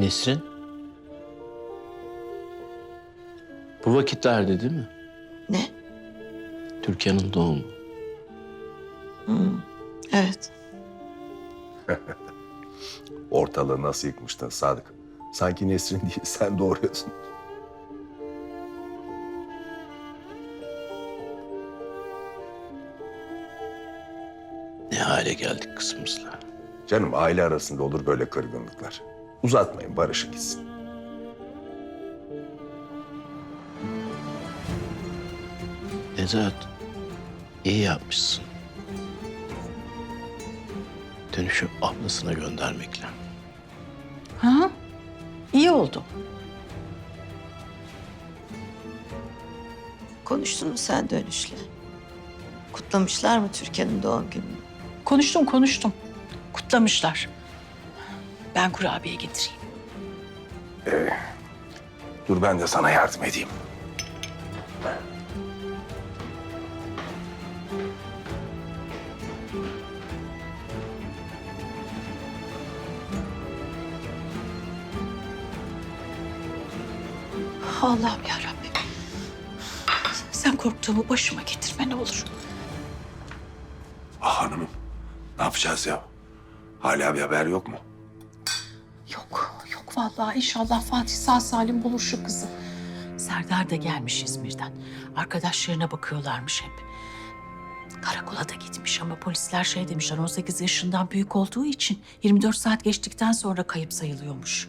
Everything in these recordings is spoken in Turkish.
Nesrin? Bu vakitlerde değil mi? Ne? Türkan'ın doğumu. Evet. Ortalığı nasıl yıkmıştın Sadık? Sanki Nesrin değil sen doğuruyorsun. Ne hale geldik kızımızla. Canım aile arasında olur böyle kırgınlıklar. Uzatmayın barışın gitsin. Nezahat, iyi yapmışsın. Dönüşü ablasına göndermekle. Ha? İyi oldu. Konuştun mu sen dönüşle? Kutlamışlar mı Türkan'ın doğum gününü? Konuştum konuştum. Kutlamışlar. Ben kurabiye getireyim. Dur ben de sana yardım edeyim. Allah'ım ya Rabbim. Sen korktuğumu başıma getirme ne olur. Ah hanımım ne yapacağız ya? Hala bir haber yok mu? Yok, yok vallahi inşallah Fatih sağ salim bulur şu kızı. Serdar da gelmiş İzmir'den. Arkadaşlarına bakıyorlarmış hep. Karakola da gitmiş ama polisler şey demişler 18 yaşından büyük olduğu için 24 saat geçtikten sonra kayıp sayılıyormuş.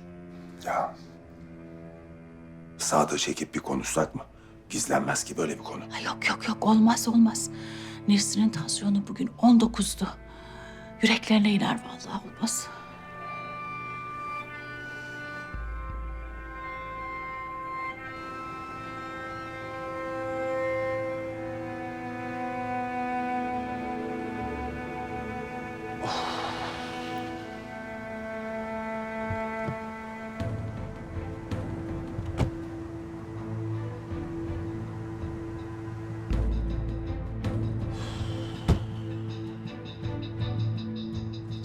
Ya. Sağda çekip bir konuşsak mı? Gizlenmez ki böyle bir konu. Ha, yok yok yok olmaz olmaz. Nesrin'in tansiyonu bugün 19'du. Yüreklerine iner vallahi olmaz.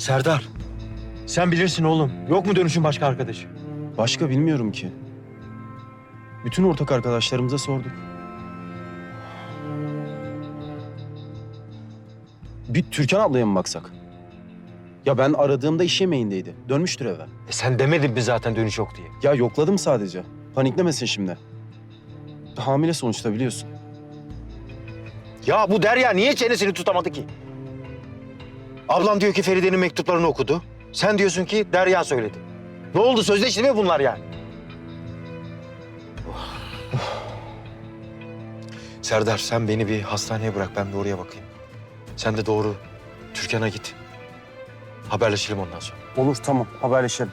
Serdar, sen bilirsin oğlum. Yok mu dönüşün başka arkadaşı? Başka bilmiyorum ki. Bütün ortak arkadaşlarımıza sorduk. Bir Türkan ablaya mı baksak? Ya ben aradığımda iş yemeğindeydi. Dönmüştür eve. E sen demedin mi zaten dönüş yok diye? Ya yokladım sadece. Paniklemesin şimdi. Hamile sonuçta biliyorsun. Ya bu Derya niye çenesini tutamadı ki? Ablam diyor ki Feride'nin mektuplarını okudu. Sen diyorsun ki Derya söyledi. Ne oldu sözleşti mi bunlar yani? Serdar sen beni bir hastaneye bırak ben bir oraya bakayım. Sen de doğru Türkan'a git. Haberleşelim ondan sonra. Olur tamam haberleşelim.